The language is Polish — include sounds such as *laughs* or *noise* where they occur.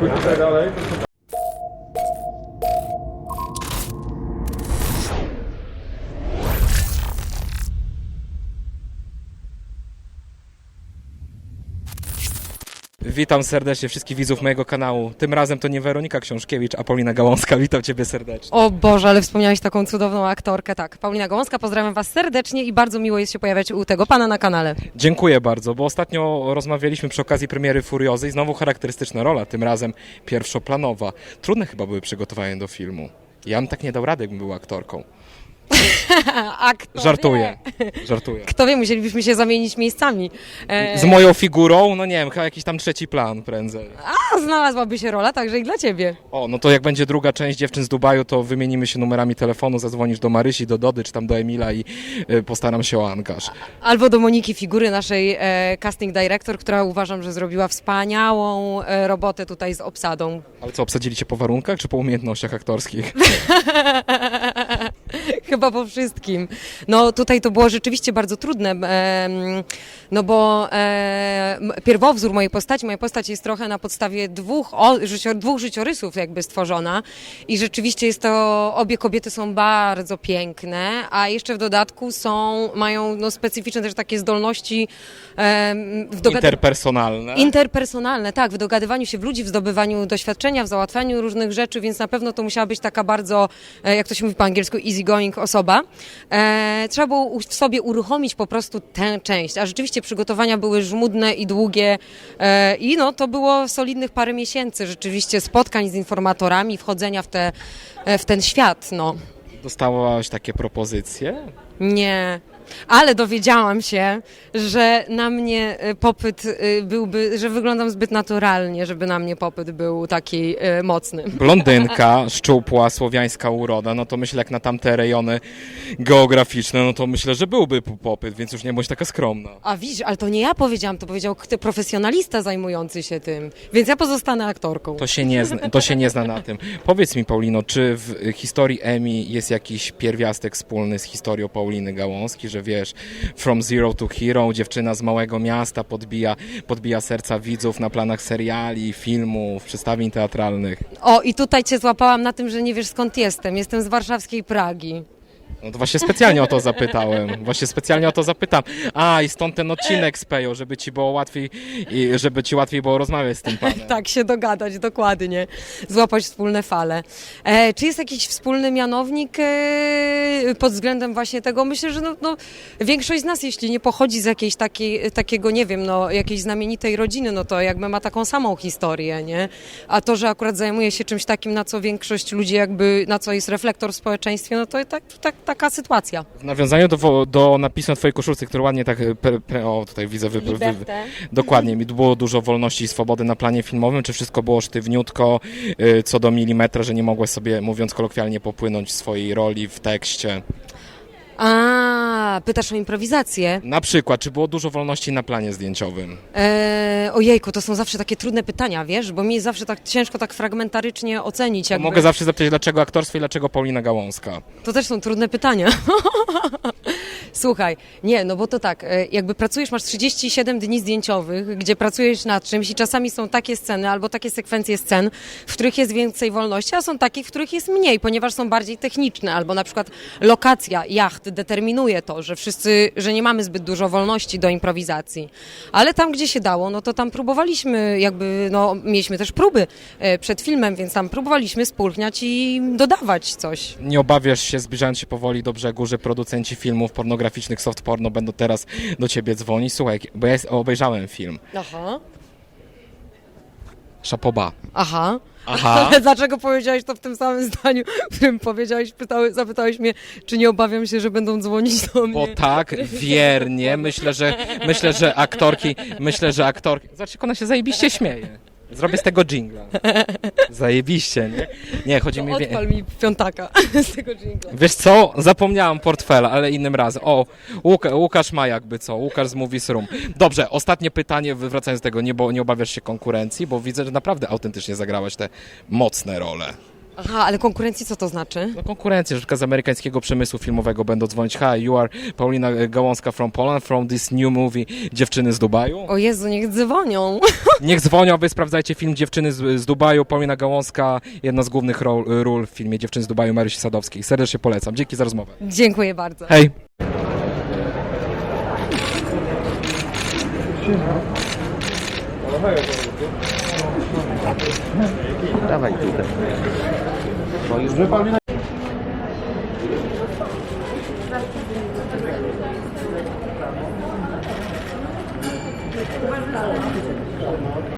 Tutaj dalej. Witam serdecznie wszystkich widzów mojego kanału. Tym razem to nie Weronika Książkiewicz, a Paulina Gałązka. *laughs* Witam Ciebie serdecznie. O Boże, ale wspomniałeś taką cudowną aktorkę. Tak, Paulina Gałązka, pozdrawiam Was serdecznie i bardzo miło jest się pojawiać u tego pana na kanale. Dziękuję bardzo, bo ostatnio rozmawialiśmy przy okazji premiery Furiozy i znowu charakterystyczna rola, tym razem pierwszoplanowa. Trudne chyba były przygotowania do filmu. Ja bym tak nie dał rady, jakbym był aktorką. A kto Żartuję, Wie? żartuję. Kto wie, musielibyśmy się zamienić miejscami. E, Z moją figurą, no nie wiem, chyba jakiś tam trzeci plan prędzej. a znalazłaby się rola także i dla Ciebie. O, no to jak będzie druga część Dziewczyn z Dubaju, to wymienimy się numerami telefonu, zadzwonisz do Marysi, do Dody, czy tam do Emila i y, postaram się o angaż. Albo do Moniki Figury, naszej e, casting director, która uważam, że zrobiła wspaniałą e, robotę tutaj z obsadą. Ale co, obsadzili cię po warunkach, czy po umiejętnościach aktorskich? *laughs* Chyba po wszystkim. No tutaj to było rzeczywiście bardzo trudne, em, no bo em, pierwowzór mojej postaci, moja postać jest trochę na podstawie dwóch, o, życio, dwóch życiorysów jakby stworzona i rzeczywiście jest to, obie kobiety są bardzo piękne, a jeszcze w dodatku są, mają no, specyficzne też takie zdolności em, w dogadaniu. Interpersonalne. Interpersonalne, tak, w dogadywaniu się w ludzi, w zdobywaniu doświadczenia, w załatwianiu różnych rzeczy, więc na pewno to musiała być taka bardzo, e, jak to się mówi po angielsku, osoba. E, trzeba było w sobie uruchomić po prostu tę część, a rzeczywiście przygotowania były żmudne i długie e, i no to było solidnych parę miesięcy rzeczywiście spotkań z informatorami, wchodzenia w, te, e, w ten świat, no. Dostałaś takie propozycje? Nie. Ale dowiedziałam się, że na mnie y, popyt y, byłby, że wyglądam zbyt naturalnie, żeby na mnie popyt był taki y, mocny. Blondynka, szczupła, słowiańska uroda, no to myślę jak na tamte rejony geograficzne, no to myślę, że byłby popyt, więc już nie bądź taka skromna. A widzisz, ale to nie ja powiedziałam, to powiedział profesjonalista zajmujący się tym, więc ja pozostanę aktorką. To się nie zna, to się nie zna na tym. Powiedz mi, Paulino, czy w historii Emi jest jakiś pierwiastek wspólny z historią Pauliny Gałązki, że wiesz, from zero to hero, dziewczyna z małego miasta podbija, podbija serca widzów na planach seriali, filmów, przedstawień teatralnych. O, i tutaj cię złapałam na tym, że nie wiesz skąd jestem. Jestem z warszawskiej Pragi. No to właśnie specjalnie o to zapytałem. Właśnie specjalnie o to zapytam. A, i stąd ten odcinek z Pejo, żeby ci było łatwiej, i żeby ci łatwiej było rozmawiać z tym panem. *laughs* Tak, się dogadać, dokładnie. Złapać wspólne fale. E, czy jest jakiś wspólny mianownik e, pod względem właśnie tego? Myślę, że no, no, większość z nas, jeśli nie pochodzi z jakiejś takiej, takiego, nie wiem, no, jakiejś znamienitej rodziny, no to jakby ma taką samą historię, nie? A to, że akurat zajmuje się czymś takim, na co większość ludzi jakby, na co jest reflektor w społeczeństwie, no to tak, tak, taka sytuacja. W nawiązaniu do, do napisu na twojej koszulce, który ładnie tak, e, pe, pe, o tutaj widzę, wy, wy, wy, dokładnie, mi było dużo wolności i swobody na planie filmowym, czy wszystko było sztywniutko, y, co do milimetra, że nie mogłeś sobie, mówiąc kolokwialnie, popłynąć swojej roli w tekście? A, pytasz o improwizację. Na przykład, czy było dużo wolności na planie zdjęciowym? E, ojejku, to są zawsze takie trudne pytania, wiesz, bo mi jest zawsze tak ciężko tak fragmentarycznie ocenić. Jakby. mogę zawsze zapytać, dlaczego aktorstwo i dlaczego Paulina Gałązka? To też są trudne pytania. *laughs* Słuchaj, nie, no bo to tak, e, jakby pracujesz, masz 37 dni zdjęciowych, gdzie pracujesz nad czymś i czasami są takie sceny albo takie sekwencje scen, w których jest więcej wolności, a są takie, w których jest mniej, ponieważ są bardziej techniczne, albo na przykład lokacja jacht determinuje to, że wszyscy, że nie mamy zbyt dużo wolności do improwizacji. Ale tam, gdzie się dało, no to tam próbowaliśmy, jakby, no mieliśmy też próby e, przed filmem, więc tam próbowaliśmy spulchniać i dodawać coś. Nie obawiasz się, zbliżając się powoli do brzegu, że producenci filmów pornograficznych, soft porno będą teraz do ciebie dzwonić? Słuchaj, bo ja obejrzałem film. Aha. Szapoba. Aha. Aha. *laughs* Ale dlaczego powiedziałeś to w tym samym zdaniu, w którym powiedziałeś, pytały, zapytałeś mnie, czy nie obawiam się, że będą dzwonić do mnie? Bo tak, wiernie, myślę, że myślę, że aktorki, myślę, że aktorki. Jak ona się zajebiście śmieje. Zrobię z tego jingla. *laughs* Zajebiście, nie? Nie, chodzi mi... Odpal mi piątaka *laughs* z tego dżingla. Wiesz co? Zapomniałam portfela, ale innym razem. O, Łuka, Łukasz ma jakby co? Łukasz z Movies Room. Dobrze, ostatnie pytanie, wracając do tego, nie, bo, nie obawiasz się konkurencji, bo widzę, że naprawdę autentycznie zagrałaś te mocne role. Aha, ale konkurencji co to znaczy? No konkurencję, że przykład z amerykańskiego przemysłu filmowego będą dzwonić Hi, you are Paulina Gałązka from Poland, from this new movie Dziewczyny z Dubaju. O Jezu, niech dzwonią. *laughs* Niech dzwonią, wy sprawdzajcie film Dziewczyny z, z Dubaju, Paulina Gałązka, jedna z głównych ról, ról w filmie Dziewczyny z Dubaju Marysi Sadowskiej. Serdecznie polecam. Dzięki za rozmowę. Dziękuję bardzo. Hej! Dawaj tutaj. Bo już